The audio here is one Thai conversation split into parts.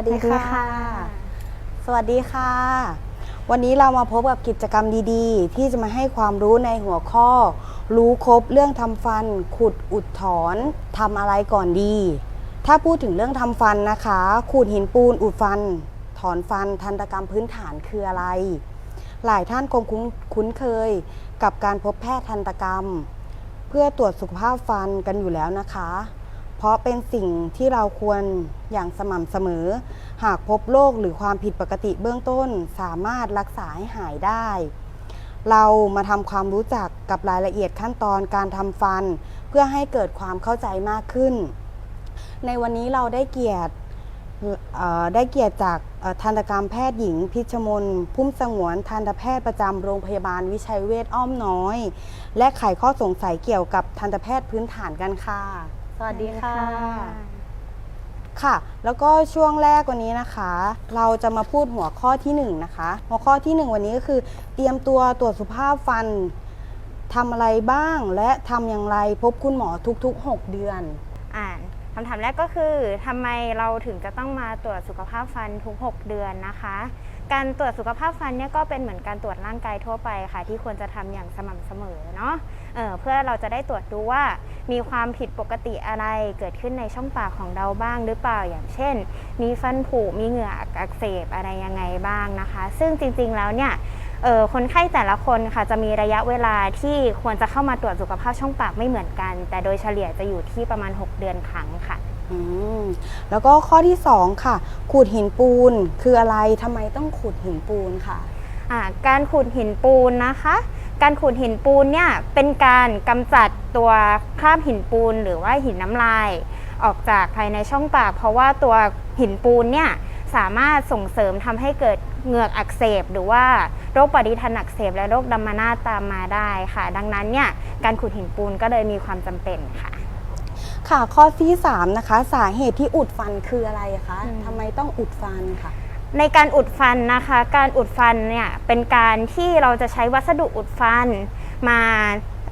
วัสดีค่ะ สวัสดีค่ะ วันนี้เรามาพบกับกิจกรรมดีๆ ที่จะมาให้ความรู้ในหัวข้อ รู้ครบเรื่องทำฟัน ขุดอุดถอนทำอะไรก่อนดี ถ้าพูดถึงเรื่องทำฟันนะคะ ขูดหินปูนอุดฟัน ถอนฟันทันตกรรมพื้นฐานคืออะไร หลายท่านคงคุ้นคุ้นเคยกับการพบแพทย์ทันตกรรม เพื่อตรวจสุขภาพฟันกันอยู่แล้วนะคะ เพราะเป็นสิ่งที่เราควรอย่างสม่ำเสมอ หากพบโรคหรือความผิดปกติเบื้องต้นสามารถรักษาให้หายได้ เรามาทำความรู้จักกับรายละเอียดขั้นตอนการทำฟัน เพื่อให้เกิดความเข้าใจมากขึ้น ในวันนี้เราได้เกียรติได้เกียรติจากทันตกรรมแพทย์หญิง พิชมนพุ่มสงวนทันตแพทย์ประจำโรงพยาบาลวิชัยเวชอ้อมน้อย และไขข้อสงสัยเกี่ยวกับทันตแพทย์พื้นฐานกันค่ะ สวัสดีค่ะ ค่ะ แล้วก็ช่วงแรกวันนี้นะคะ เราจะมาพูดหัวข้อที่1นงนะคะ หัวข้อที่ 1 วันนี้ก็คือ เตรียมตัวตรวจสุขภาพฟันทำอะไรบ้าง และทำอย่างไรพบคุณหมอทุกๆ 6 เดือน อ่าน คำถามแรกก็คือทำไมเราถึงจะต้องมาตรวจสุขภาพฟันทุก 6 เดือนนะคะ การตรวจสุขภาพฟันเนี่ยก็เป็นเหมือนการตรวจร่างกายทั่วไปค่ะ ที่ควรจะทำอย่างสม่ำเสมอเนาะเออเพื่อเราจะได้ตรวจดูว่ามีความผิดปกติอะไรเกิดขึ้นในช่องปากของเราบ้างหรือเปล่าอย่างเช่น มีฟันผุมีเหงื่ออักเสบอะไรยังไงบ้างนะคะ ซึ่งจริงๆแล้วเนี่ย คนไข้แต่ละคนค่ะจะมีระยะเวลาที่ควรจะเข้ามาตรวจสุขภาพช่องปากไม่เหมือนกัน แต่โดยเฉลี่ยจะอยู่ที่ประมาณ 6 เดือนครั้งค่ะ อืมแล้วก็ข้อที่ 2 ค่ะ ขูดหินปูนคืออะไรทำไมต้องขูดหินปูนค่ะอ่าการขูดหินปูนนะคะ การขูดหินปูนเนี่ยเป็นการกำจัดตัวคราบหินปูน หรือว่าหินน้ำลาย ออกจากภายในช่องปาก เพราะว่าตัวหินปูนเนี่ยสามารถส่งเสริมทำให้เกิด เหงือกอักเสบ หรือว่าโรคปฏิทันอักเสบ และโรคดัมมานาตตามมาได้ค่ะ ดังนั้นเนี่ยการขูดหินปูนก็เลยมีความจำเป็นค่ะ ค่ะข้อที่3นะคะ สาเหตุที่อุดฟันคืออะไรคะอืม ทำไมต้องอุดฟันค่ะ ในการอุดฟันนะคะ การอุดฟันเนี่ยเป็นการที่เราจะใช้วัสดุอุดฟันมา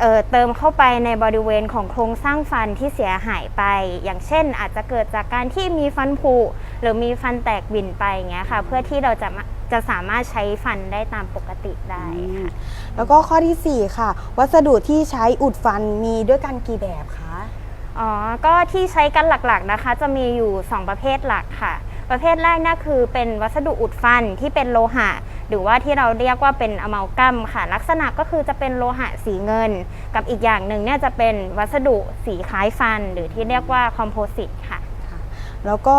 เอ่อเติมเข้าไปในบริเวณของโครงสร้างฟันที่เสียหายไป อย่างเช่น อาจจะเกิดจากการที่มีฟันผุหรือมีฟันแตกบิ่นไปอย่างเงี้ยค่ะเพื่อที่เราจะมาจะสามารถใช้ฟันได้ตามปกติได้ค่ะแล้วก็ข้อทีสี่ 4 ค่ะ วัสดุที่ใช้อุดฟันมีด้วยกันกี่แบบคะอ๋อก็ที่ใช้กันหลักๆนะคะ จะมีอยู่ 2 ประเภทหลักค่ะ ประเภทแรกน่าคือเป็นวัสดุอุดฟันที่เป็นโลหะ หรือว่าที่เราเรียกว่าเป็นอะมัลกัมค่ะ ลักษณะก็คือจะเป็นโลหะสีเงิน กับอีกอย่างหนึ่งเนี่ยจะเป็นวัสดุสีคล้ายฟัน หรือที่เรียกว่าคอมโพสิตค่ะ แล้วก็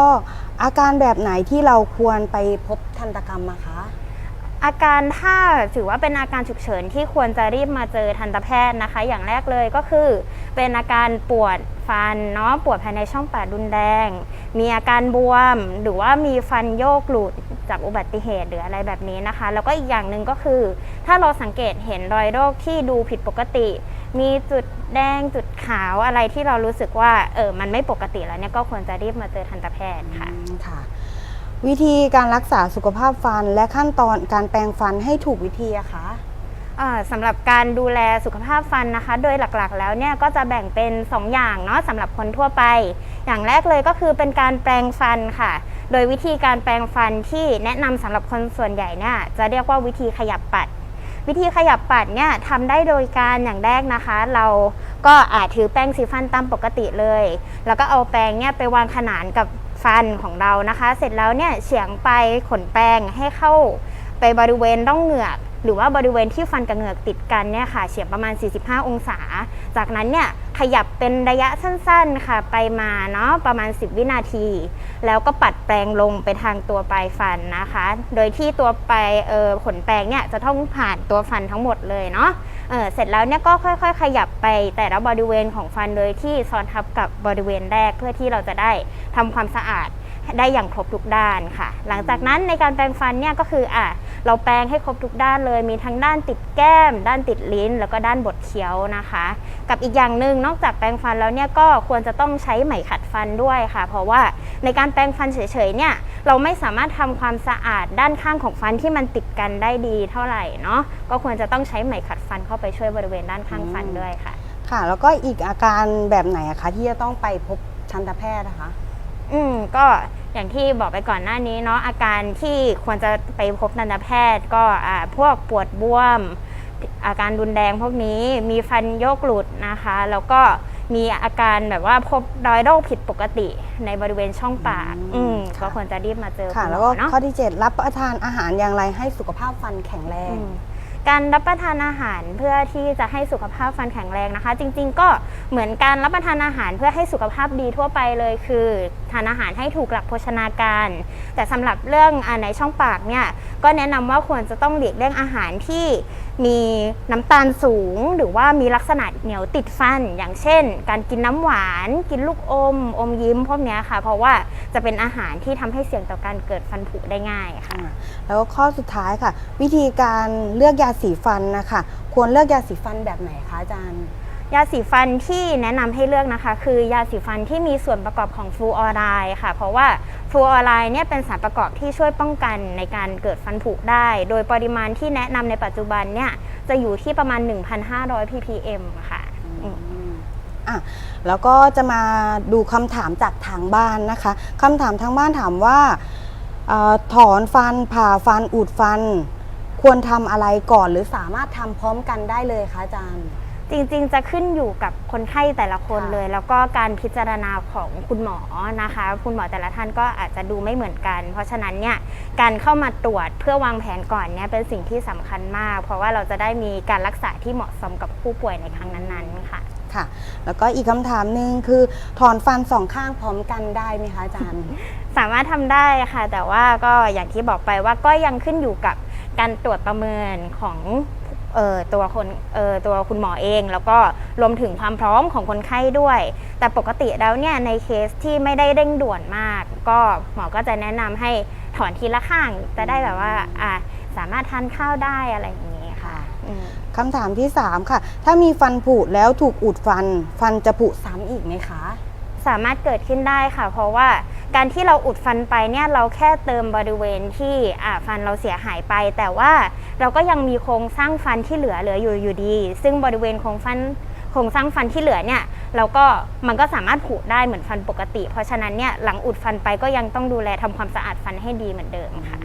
อาการแบบไหนที่เราควรไปพบทันตกรรมอะคะ อาการถ้าถือว่าเป็นอาการฉุกเฉินที่ควรจะรีบมาเจอทันตแพทย์นะคะ อย่างแรกเลยก็คือ เป็นอาการปวดฟันเนาะปวดภายในช่องปากรุนแรง มีอาการบวม หรือว่ามีฟันโยกหลุดจากอุบัติเหตุหรืออะไรแบบนี้นะคะ แล้วก็อีกอย่างหนึ่งก็คือ ถ้าเราสังเกตเห็นรอยโรคที่ดูผิดปกติ มีจุดแดงจุดขาวอะไรที่เรารู้สึกว่าเออมันไม่ปกติแล้วเนี่ยก็ควรจะรีบมาเจอทันตแพทย์ค่ะค่ะ วิธีการรักษาสุขภาพฟันและขั้นตอนการแปรงฟันให้ถูกวิธีอะคะอ่าสำหรับการดูแลสุขภาพฟันนะคะ โดยหลักๆ แล้วเนี่ยก็จะแบ่งเป็น 2 อย่างเนาะสำหรับคนทั่วไป อย่างแรกเลยก็คือเป็นการแปรงฟันค่ะ โดยวิธีการแปรงฟันที่แนะนำสำหรับคนส่วนใหญ่เนี่ยจะเรียกว่าวิธีขยับปัด วิธีขยับปัดเนี่ยทำได้โดยการอย่างแรกนะคะ เราก็อาจถือแป้งสีฟันตามปกติเลย แล้วก็เอาแปรงเนี่ยไปวางขนานกับ ฟันของเรานะคะ เสร็จแล้วเนี่ยเฉียงไปขนแปรงให้เข้าไปบริเวณร่องเหงือก หรือว่าบริเวณที่ฟันกับเหงือกติดกันเนี่ยค่ะ เฉียงประมาณ 45 องศา จากนั้นเนี่ยขยับเป็นระยะสั้นๆค่ะ ไปมาเนาะประมาณ 10 วินาที แล้วก็ปัดแปรงลงไปทางตัวปลายฟันนะคะ โดยที่ตัวปลายเออขนแปรงเนี่ยจะต้องผ่านตัวฟันทั้งหมดเลยเนาะ เเสร็จแล้วเนี่ยก็ค่อย ๆ ขยับไปแต่ละบริเวณของฟันโดยที่ซ้อนทับกับบริเวณแรกเพื่อที่เราจะได้ทำความสะอาดได้อย่างครบทุกด้านค่ะ หลังจากนั้นในการแปรงฟันเนี่ยก็คืออะ เราแปรงให้ครบทุกด้านเลย มีทั้งด้านติดแก้ม ด้านติดลิ้น แล้วก็ด้านบดเคี้ยวนะคะ กับอีกอย่างหนึ่งนอกจากแปรงฟันแล้วเนี่ยก็ควรจะต้องใช้ไหมขัดฟันด้วยค่ะ เพราะว่าในการแปรงฟันเฉยๆเนี่ยเราไม่สามารถทำความสะอาดด้านข้างของฟันที่มันติดกันได้ดีเท่าไหร่เนาะก็ควรจะต้องใช้ไหมขัดฟันเข้าไปช่วยบริเวณด้านข้างฟันด้วยค่ะ ค่ะ แล้วก็อีกอาการแบบไหนอะคะที่จะต้องไปพบทันตแพทย์นะคะ อืมก็ อย่างที่บอกไปก่อนหน้านี้เนาะอาการที่ควรจะไปพบทันตแพทย์ ก็อ่าพวกปวดบวม อาการรุนแรงพวกนี้มีฟันโยกหลุดนะคะ แล้วก็มีอาการแบบว่าพบรอยโรคผิดปกติในบริเวณช่องปาก อืมอืมค่ะก็ควรจะรีบมาเจอค่ะณหมอแล้วก็เนาะข้อที่ 7 รับประทานอาหารอย่างไรให้สุขภาพฟันแข็งแรงอืม การรับประทานอาหารเพื่อที่จะให้สุขภาพฟันแข็งแรงนะคะ จริงๆ ก็เหมือนการรับประทานอาหารเพื่อให้สุขภาพดีทั่วไปเลย คือทานอาหารให้ถูกหลักโภชนาการ แต่สำหรับเรื่องอในช่องปากเนี่ยก็แนะนำว่าควรจะต้องหลีกเลี่ยงอาหารที่ มีน้ำตาลสูงหรือว่ามีลักษณะเหนียวติดฟัน อย่างเช่น การกินน้ำหวาน กินลูกอม อมยิ้มพวกเนี้ยค่ะ เพราะว่าจะเป็นอาหารที่ทำให้เสี่ยงต่อการเกิดฟันผุได้ง่ายค่ะ แล้วข้อสุดท้ายค่ะ วิธีการเลือกยาสีฟันนะคะ ควรเลือกยาสีฟันแบบไหนคะอาจารย์ ยาสีฟันที่แนะนำให้เลือกนะคะ คือยาสีฟันที่มีส่วนประกอบของฟลูออไรด์ค่ะ เพราะว่าฟลูออไรด์เนี่ยเป็นสารประกอบที่ช่วยป้องกันในการเกิดฟันผุได้ โดยปริมาณที่แนะนำในปัจจุบันเนี่ยจะอยู่ที่ประมาณ 1,500 ppm ค่ะอืมอะ แล้วก็จะมาดูคำถามจากทางบ้านนะคะคำถามทางบ้านถามว่าอถอนฟันผ่าฟันอุดฟัน ควรทำอะไรก่อนหรือสามารถทำพร้อมกันได้เลยคะอาจารย์ จริงๆ จะขึ้นอยู่กับคนไข้แต่ละคนค่ะเลย แล้วก็การพิจารณาของคุณหมอนะคะ คุณหมอแต่ละท่านก็อาจจะดูไม่เหมือนกัน เพราะฉะนั้นเนี่ยการเข้ามาตรวจเพื่อวางแผนก่อนเนี่ยเป็นสิ่งที่สำคัญมาก เพราะว่าเราจะได้มีการรักษาที่เหมาะสมกับผู้ป่วยในครั้งนั้นๆค่ะค่ะ แล้วก็อีกคำถามหนึ่งคือถอนฟันสองข้างพร้อมกันได้ไหมคะอาจารย์ สามารถทำได้ค่ะ แต่ว่าก็อย่างที่บอกไปว่าก็ยังขึ้นอยู่กับการตรวจประเมินของเอ่อ ตัวคนเอ่อตัวคุณหมอเอง แล้วก็รวมถึงความพร้อมของคนไข้ด้วย แต่ปกติแล้วเนี่ยในเคสที่ไม่ได้เร่งด่วนมาก ก็หมอก็จะแนะนำให้ถอนทีละข้างจะได้แบบว่าอะสามารถทานข้าวได้อะไรอย่างนี้ค่ะอืมคำถามที่ 3 ค่ะ ถ้ามีฟันผุแล้วถูกอุดฟัน ฟันจะผุซ้ำอีกไหมคะ สามารถเกิดขึ้นได้ค่ะ เพราะว่าการที่เราอุดฟันไปเนี่ยเราแค่เติมบริเวณที่อ่าฟันเราเสียหายไป แต่ว่าเราก็ยังมีโครงสร้างฟันที่เหลือเหลืออยู่อยู่ดี ซึ่งบริเวณโครงฟันโครงสร้างฟันที่เหลือเนี่ยเราก็มันก็สามารถผุได้เหมือนฟันปกติ เพราะฉะนั้นเนี่ยหลังอุดฟันไปก็ยังต้องดูแลทำความสะอาดฟันให้ดีเหมือนเดิมค่ะ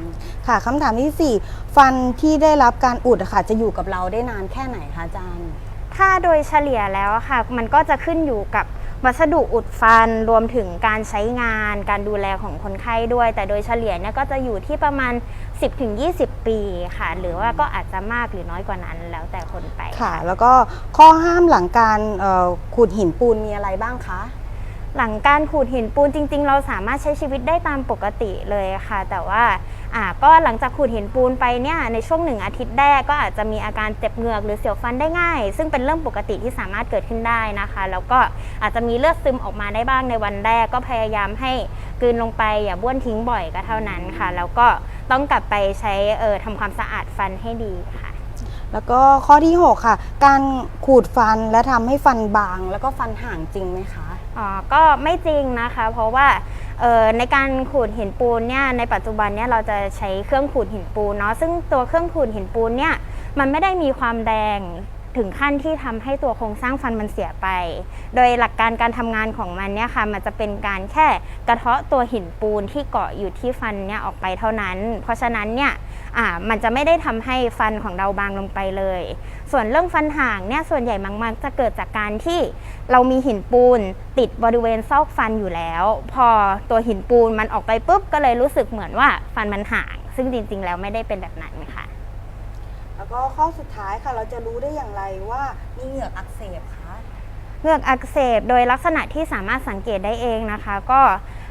ค่ะคำถามทีสี่4 ฟันที่ได้รับการอุดอะค่ะจะอยู่กับเราได้นานแค่ไหนคะอาจารย์ ถ้าโดยเฉลี่ยแล้วอะค่ะ มันก็จะขึ้นอยู่กับ วัสดุอุดฟันรวมถึงการใช้งาน การดูแลของคนไข้ด้วย แต่โดยเฉลี่ยเนี่ยก็จะอยู่ที่ประมาณ 10-20 ปีค่ะ หรือว่าก็อาจจะมากหรือน้อยกว่านั้นแล้วแต่คนไป ค่ะ แล้วก็ข้อห้ามหลังการขูดหินปูนมีอะไรบ้างคะ หลังการขูดหินปูนจริง ๆ เราสามารถใช้ชีวิตได้ตามปกติเลยค่ะ แต่ว่าอ่าก็หลังจากขูดหินปูนไปเนี่ยในช่วงหนึ่งอาทิตย์แรกก็อาจจะมีอาการเจ็บเหงือกหรือเสียวฟันได้ง่าย ซึ่งเป็นเรื่องปกติที่สามารถเกิดขึ้นได้นะคะ แล้วก็อาจจะมีเลือดซึมออกมาได้บ้างในวันแรก ก็พยายามให้กลืนลงไปอย่าบ้วนทิ้งบ่อยก็เท่านั้นค่ะ แล้วก็ต้องกลับไปใช้เอ่อทำความสะอาดฟันให้ดีค่ะ แล้วก็ข้อที่ 6 ค่ะ การขูดฟันและทำให้ฟันบาง แล้วก็ฟันห่างจริงไหมคะ อ๋อก็ไม่จริงนะคะ เพราะว่าในการขูดหินปูนเนี่ยในปัจจุบันเนี่ยเราจะใช้เครื่องขูดหินปูนเนาะซึ่งตัวเครื่องขูดหินปูนเนี่ยมันไม่ได้มีความแดง ถึงขั้นที่ทำให้ตัวโครงสร้างฟันมันเสียไป โดยหลักการการทำงานของมันเนี่ยค่ะมันจะเป็นการแค่กระเทาะตัวหินปูนที่เกาะอยู่ที่ฟันเนี่ยออกไปเท่านั้น เพราะฉะนั้นเนี่ยอ่ามันจะไม่ได้ทำให้ฟันของเราบางลงไปเลย ส่วนเรื่องฟันห่างเนี่ยส่วนใหญ่มักๆจะเกิดจากการที่เรามีหินปูนติดบริเวณซอกฟันอยู่แล้ว พอตัวหินปูนมันออกไปปุ๊บก็เลยรู้สึกเหมือนว่าฟันมันห่าง ซึ่งจริงๆ แล้วไม่ได้เป็นแบบนั้นค่ะ แล้วก็ข้อสุดท้ายค่ะ เราจะรู้ได้อย่างไรว่ามีเหงือกอักเสบคะ เหงือกอักเสบโดยลักษณะที่สามารถสังเกตได้เองนะคะ ก็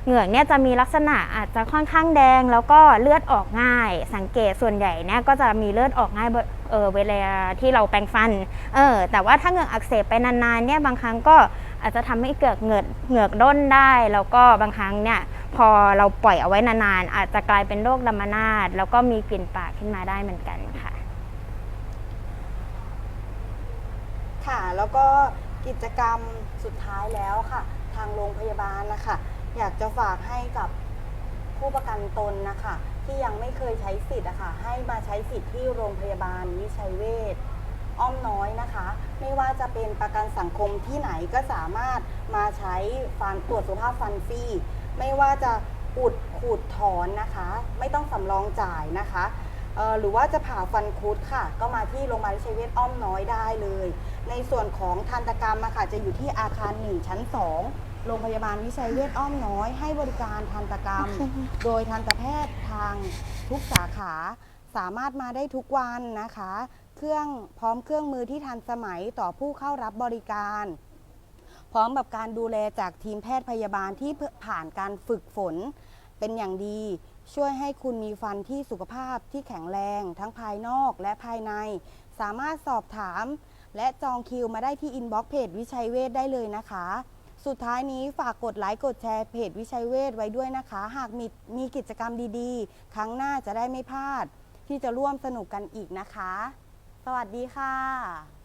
เหงือกเนี่ยจะมีลักษณะอาจจะค่อนข้างแดง แล้วก็เลือดออกง่าย สังเกตส่วนใหญ่เนี่ยก็จะมีเลือดออกง่ายเออเวลาที่เราแปรงฟันเออแต่ว่าถ้าเหงือกอักเสบไปนานๆเนี่ยบางครั้งก็อาจจะทำให้เกิดเหงือกเหงือกด้นได้ แล้วก็บางครั้งเนี่ยพอเราปล่อยเอาไว้นานๆอาจจะกลายเป็นโรคดำนาดแล้วก็มีกลิ่นปากขึ้นมาได้เหมือนกัน ค่ะ แล้วก็กิจกรรมสุดท้ายแล้วค่ะ ทางโรงพยาบาลนะคะอยากจะฝากให้กับผู้ประกันตนนะคะ ที่ยังไม่เคยใช้สิทธิ์อะค่ะให้มาใช้สิทธิ์ที่โรงพยาบาลวิชัยเวชอ้อมน้อยนะคะ ไม่ว่าจะเป็นประกันสังคมที่ไหนก็สามารถมาใช้ฟันตรวจสุขภาพฟันฟรีไม่ว่าจะอุดขูดถอนนะคะ ไม่ต้องสำรองจ่ายนะคะหรือว่าจะผ่าฟันคุดค่ะ ก็มาที่โรงพยาบาลวิชัยเวชอ้อมน้อยได้เลย ในส่วนของทันตกรรมอะค่ะจะอยู่ที่อาคาร 1 ชั้น 2 โรงพยาบาลวิชัยเวชอ้อมน้อย ให้บริการทันตกรรม โดยทันตแพทย์ทางทุกสาขาสามารถมาได้ทุกวันนะคะ เครื่องพร้อมเครื่องมือที่ทันสมัยต่อผู้เข้ารับบริการ พร้อมกับการดูแลจากทีมแพทย์พยาบาลที่ผ่านการฝึกฝนเป็นอย่างดี ช่วยให้คุณมีฟันที่สุขภาพที่แข็งแรง ทั้งภายนอกและภายใน สามารถสอบถาม และจองคิวมาได้ที่อินบ็อกซ์เพจวิชัยเวทได้เลยนะคะ สุดท้ายนี้ฝากกดไลค์กดแชร์เพจวิชัยเวทไว้ด้วยนะคะ หากมีมีกิจกรรมดีๆ ครั้งหน้าจะได้ไม่พลาด ที่จะร่วมสนุกกันอีกนะคะ สวัสดีค่ะ